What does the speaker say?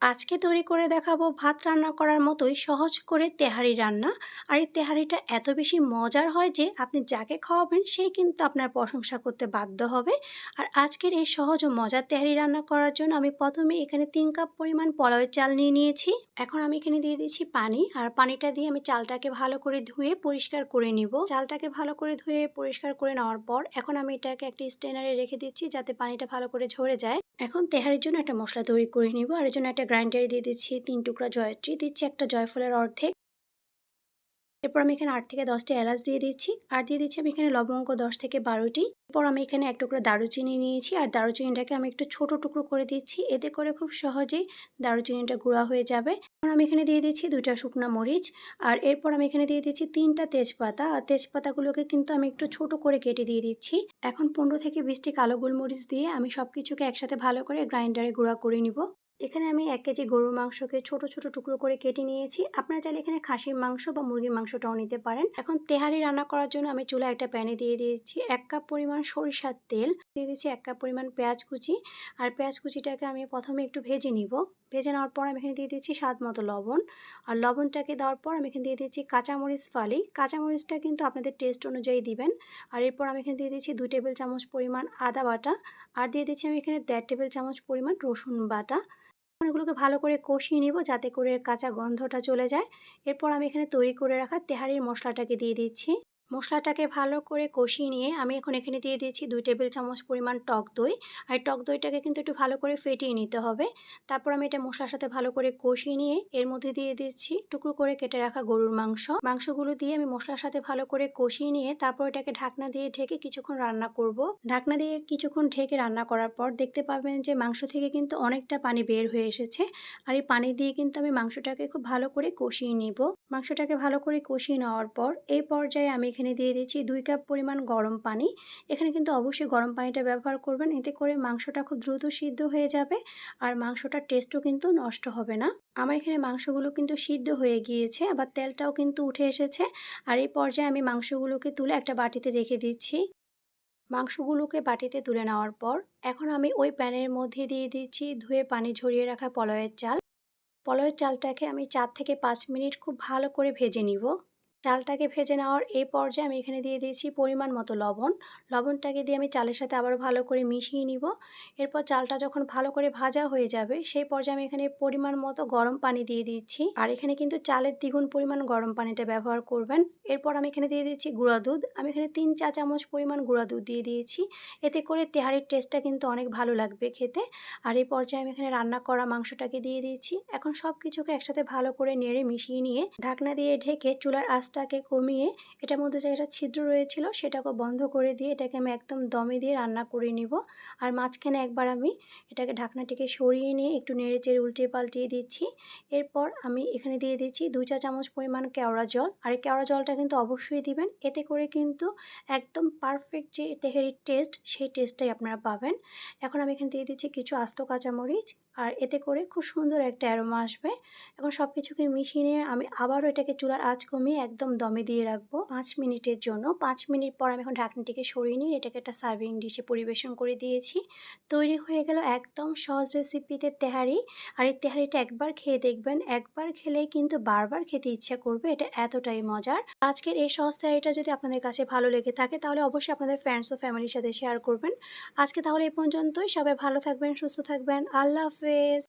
আজকে তৈরি করে দেখাবো ভাত রান্না করার মতোই সহজ করে তেহারি রান্না। আর এই তেহারিটা এত বেশি মজার হয় যে আপনি যাকে খাওয়াবেন সেই কিন্তু আপনার প্রশংসা করতে বাধ্য হবে। আর আজকের এই সহজ ও মজার তেহারি রান্না করার জন্য আমি প্রথমে এখানে তিন কাপ পরিমাণ পোলাওয়ের চাল নিয়ে নিয়েছি। এখন আমি এখানে দিয়ে দিয়েছি পানি। আর পানিটা দিয়ে আমি চালটাকে ভালো করে ধুয়ে পরিষ্কার করে নিব। চালটাকে ভালো করে ধুয়ে পরিষ্কার করে নেওয়ার পর এখন আমি এটাকে একটি স্টেনারে রেখে দিচ্ছি যাতে পানিটা ভালো করে ঝরে যায়। এখন তেহারির জন্য একটা মশলা তৈরি করে নিব। আর এর জন্য একটা গ্রাইন্ডারে দিয়ে দিচ্ছি তিন টুকরা জয়ত্রী। দিচ্ছি একটা জয়ফলের অর্ধেক। এরপর আমি এখানে আট থেকে দশটি এলাচ দিয়ে দিচ্ছি। আর দিয়ে দিচ্ছি আমি এখানে লবঙ্গ দশ থেকে বারোটি। এরপর আমি এখানে এক টুকরো দারুচিনি নিয়েছি। আর দারুচিনিটাকে আমি একটু ছোট টুকরো করে দিচ্ছি। এতে করে খুব সহজেই দারুচিনিটা গুঁড়া হয়ে যাবে। এখন আমি এখানে দিয়ে দিচ্ছি দুইটা শুকনো মরিচ। আর এরপর আমি এখানে দিয়ে দিচ্ছি তিনটা তেজপাতা। আর তেজপাতাগুলোকে কিন্তু আমি একটু ছোট করে কেটে দিয়ে দিচ্ছি। এখন পনেরো থেকে বিশটি কালো গোলমরিচ দিয়ে আমি সব কিছুকে একসাথে ভালো করে গ্রাইন্ডারে গুঁড়া করে নিব। এখানে আমি এক কেজি গরুর মাংসকে ছোট ছোট টুকরো করে কেটে নিয়েছি। আপনারা চাইলে এখানে খাসির মাংস বা মুরগির মাংসটাও নিতে পারেন। এখন তেহারি রান্না করার জন্য আমি চুলা একটা প্যানে দিয়ে দিয়েছি। এক কাপ পরিমাণ সরিষার তেল, দিয়ে দিচ্ছি এক কাপ পরিমাণ পেঁয়াজ কুচি। আর পেঁয়াজ কুচিটাকে আমি প্রথমে একটু ভেজে নিব। ভেজে নেওয়ার পর আমি এখানে দিয়ে দিচ্ছি স্বাদ মতো লবণ। আর লবণটাকে দেওয়ার পর আমি এখানে দিয়ে দিচ্ছি কাঁচামরিচ ফালি। কাঁচামরিচটা কিন্তু আপনাদের টেস্ট অনুযায়ী দিবেন। আর এরপর আমি এখানে দিয়ে দিচ্ছি দুই টেবিল চামচ পরিমাণ আদা বাটা। আর দিয়ে দিচ্ছি আমি এখানে দেড় টেবিল চামচ পরিমাণ রসুন বাটা। এগুলোকে ভালো করে কষিয়ে নিব যাতে করে কাঁচা গন্ধটা চলে যায়। এরপর আমি এখানে তৈরি করে রাখা তেহারির মশলাটাকে দিয়ে দিচ্ছি। মশলাটাকে ভালো করে কষিয়ে নিয়ে আমি এখন এখানে দিয়ে দিয়েছি দুই টেবিল চামচ পরিমাণ টক দই। আর টক দইটাকে কিন্তু একটু ভালো করে ফেটিয়ে নিতে হবে। তারপর আমি এটা মশলার সাথে ভালো করে কষিয়ে নিয়ে এর মধ্যে দিয়ে দিচ্ছি টুকরো করে কেটে রাখা গরুর মাংস। মাংসগুলো দিয়ে আমি মশলার সাথে ভালো করে কষিয়ে নিয়ে তারপর এটাকে ঢাকনা দিয়ে ঢেকে কিছুক্ষণ রান্না করব। ঢাকনা দিয়ে কিছুক্ষণ ঢেকে রান্না করার পর দেখতে পাবেন যে মাংস থেকে কিন্তু অনেকটা পানি বের হয়ে এসেছে। আর এই পানি দিয়ে কিন্তু আমি মাংসটাকে খুব ভালো করে কষিয়ে নিব। মাংসটাকে ভালো করে কষিয়ে নেওয়ার পর এই পর্যায়ে আমি এখানে দিয়ে দিচ্ছি দুই কাপ পরিমাণ গরম পানি। এখানে কিন্তু অবশ্যই গরম পানিটা ব্যবহার করবেন, এতে করে মাংসটা খুব দ্রুত সিদ্ধ হয়ে যাবে আর মাংসটার টেস্টও কিন্তু নষ্ট হবে না। আমার এখানে মাংসগুলো কিন্তু সিদ্ধ হয়ে গিয়েছে, আবার তেলটাও কিন্তু উঠে এসেছে। আর এই পর্যায়ে আমি মাংসগুলোকে তুলে একটা বাটিতে রেখে দিচ্ছি। মাংসগুলোকে বাটিতে তুলে নেওয়ার পর এখন আমি ওই প্যানের মধ্যে দিয়ে দিচ্ছি ধুয়ে পানি ঝরিয়ে রাখা পলয়ের চাল। পলয়ের চালটাকে আমি চার থেকে পাঁচ মিনিট খুব ভালো করে ভেজে নিব। চালটাকে ভেজে নেওয়ার এই পর্যায়ে আমি এখানে দিয়ে দিয়েছি পরিমাণ মতো লবণ। লবণটাকে দিয়ে আমি চালের সাথে আবার ভালো করে মিশিয়ে নিব। এরপর চালটা যখন ভালো করে ভাজা হয়ে যাবে, সেই পর্যায়ে আমি এখানে পরিমাণ মতো গরম পানি দিয়ে দিচ্ছি। আর এখানে কিন্তু চালের দ্বিগুণ পরিমাণ গরম পানিটা ব্যবহার করবেন। এরপর আমি এখানে দিয়ে দিচ্ছি গুঁড়া দুধ। আমি এখানে তিন চা চামচ পরিমাণ গুঁড়া দুধ দিয়ে দিয়েছি। এতে করে তেহারির টেস্টটা কিন্তু অনেক ভালো লাগবে খেতে। আর এই পর্যায়ে আমি এখানে রান্না করা মাংসটাকে দিয়ে দিয়েছি। এখন সব কিছুকে একসাথে ভালো করে নেড়ে মিশিয়ে নিয়ে ঢাকনা দিয়ে ঢেকে চুলার আঁচ আঁচটাকে কমিয়ে এটার মধ্যে যে একটা ছিদ্র রয়েছিল সেটাকে বন্ধ করে দিয়ে এটাকে আমি একদম দমে দিয়ে রান্না করে নিব। আর মাঝখানে একবার আমি এটাকে ঢাকনাটিকে সরিয়ে নিয়ে একটু নেড়ে চেড়ে উল্টে পাল্টিয়ে দিচ্ছি। এরপর আমি এখানে দিয়ে দিচ্ছি দুই চা চামচ পরিমাণ কেওড়া জল। আর এই কেওড়া জলটা কিন্তু অবশ্যই দিবেন। এতে করে কিন্তু একদম পারফেক্ট যে তেহেরির টেস্ট সেই টেস্টটাই আপনারা পাবেন। এখন আমি এখানে দিয়ে দিচ্ছি কিছু আস্ত কাঁচামরিচ আর এতে করে খুব সুন্দর একটা অ্যারোমা আসবে। এখন সব কিছুকে মিশিয়ে নিয়ে আমি আবারও এটাকে চুলার আঁচ কমিয়ে একদম দমে দিয়ে রাখব। পাঁচ মিনিটের জন্য, পাঁচ মিনিট পর আমি এখন ঢাকনিটিকে সরিয়ে নিয়ে এটাকে একটা সার্ভিং ডিশে পরিবেশন করে দিয়েছি। তৈরি হয়ে গেল একদম সহজ রেসিপিতে তেহারি। আর এই তেহারিটা একবার খেয়ে দেখবেন, একবার খেলেই কিন্তু বারবার খেতে ইচ্ছা করবে, এটা এতটাই মজার। আজকের এই সহজ তেহারিটা যদি আপনাদের কাছে ভালো লেগে থাকে, তাহলে অবশ্যই আপনাদের ফ্রেন্ডস ও ফ্যামিলির সাথে শেয়ার করবেন। আজকে তাহলে এই পর্যন্তই, সবাই ভালো থাকবেন, সুস্থ থাকবেন, আল্লাহ হাফেজ। always.